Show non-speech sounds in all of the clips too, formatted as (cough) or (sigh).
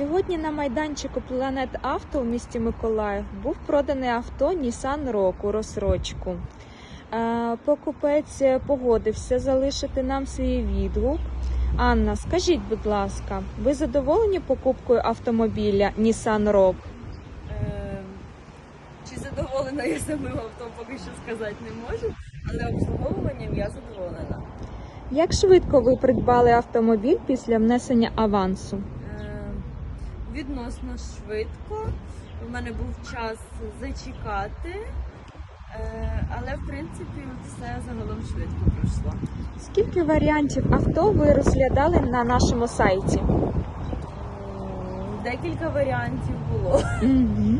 Сьогодні на майданчику Планет Авто у місті Миколаїв був проданий авто Nissan Rogue у розсрочку. Е, Покупець погодився залишити нам свій відгук. Анна, скажіть, будь ласка, ви задоволені покупкою автомобіля Nissan Rogue? Ем, Чи задоволена я самим авто, поки що сказати не можу, але обслуговуванням я задоволена. Як швидко ви придбали автомобіль після внесення авансу? Відносно швидко. У мене був час зачекати, е, але в принципі все загалом швидко пройшло. Скільки варіантів авто ви розглядали на нашому сайті? Декілька варіантів було. Угу.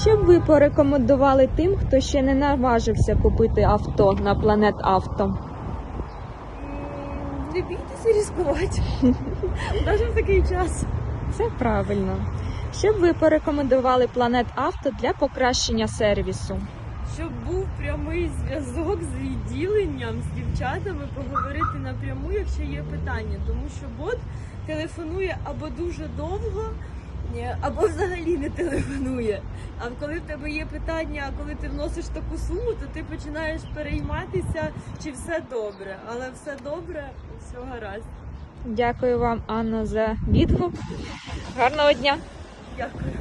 Що б ви порекомендували тим, хто ще не наважився купити авто на Планет Авто? Не бійтеся ризикувати. (laughs) Навіть в такий час. Це правильно. Що б ви порекомендували Планет Авто для покращення сервісу? Щоб був прямий зв'язок з відділенням, з дівчатами, поговорити напряму, якщо є питання. Тому що бот телефонує або дуже довго, або взагалі не телефонує. А коли в тебе є питання, а коли ти вносиш таку суму, то ти починаєш перейматися, чи все добре. Але все добре, все гаразд. Дякую вам, Анна, за відгук. Гарного дня! Дякую.